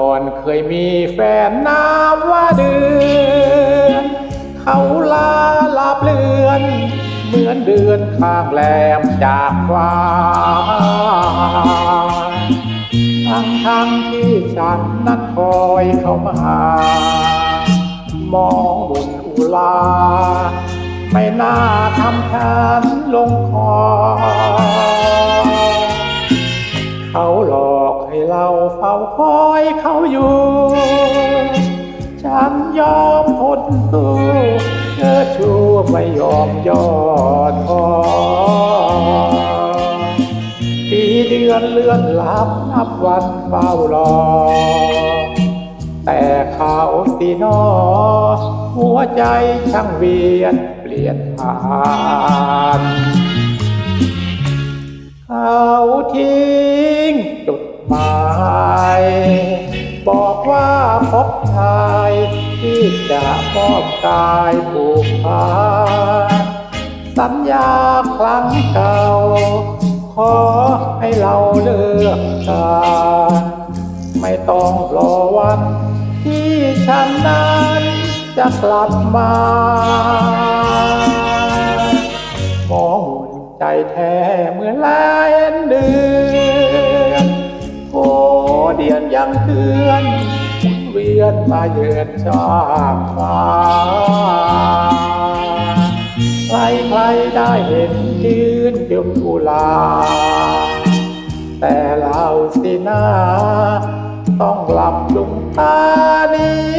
อนเคยมีแฟนนามว่าเดือน เขาลาลาบเลือน เหมือนเดือนข้างแรมจากฟ้าทั้งทั้งที่ฉันนั้นคอยเข้ามา มองบนอุลา ไม่น่าทำฉันลงคอ เขาหลอกให้เราเฝ้าคอยเขาอยู่ ฉันยอมทนสู้เธอชั่วไม่ยอมย่อท้อปีเดือนเลื่อนลับนับวันเฝ้ารอ แต่เขาสีนอ หัวใจช่างเวียนเปลี่ยนผ่านเขาทิ้งจุด หมาย บอกว่าพบชายที่จะมอบกายผูกพันสัญญาครั้งเก่า ขอให้เราเลือกกันไม่ต้องรอวันที่ฉันนั้นจะกลับมามองหุ่นใจแท้เหมือนแลนเดือน โอ้เดียนยังเตือนหมุนเวียนมาเยือนชากฟ้าใครใครได้เห็นยืนยมกุลา แต่เราสินาต้องหลับลงตานี้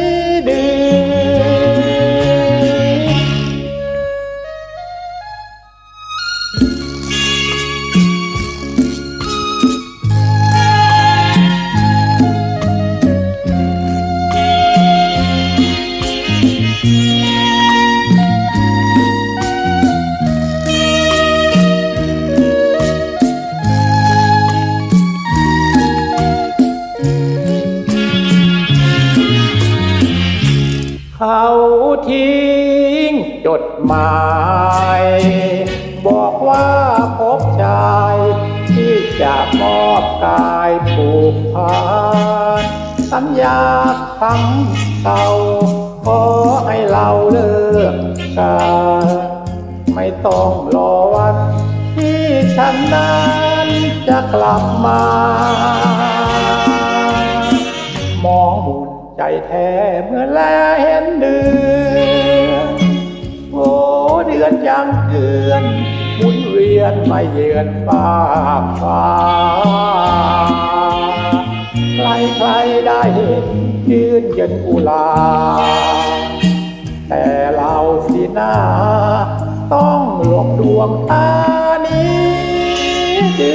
ทิ้งจดหมาย บอกว่าพบชาย ที่จะมอบกายผูกพันสัญญาครั้งเก่าขอให้เราเลิกกันไม่ต้องรอวัน ที่ฉันนั้นจะกลับมาางเกือนหมุนเวียนมาเยือนฟ้าฟ้า ใครใครได้เห็นยืนเย็นอุลา แต่เราสินาต้องหลบดวงตานี้ดื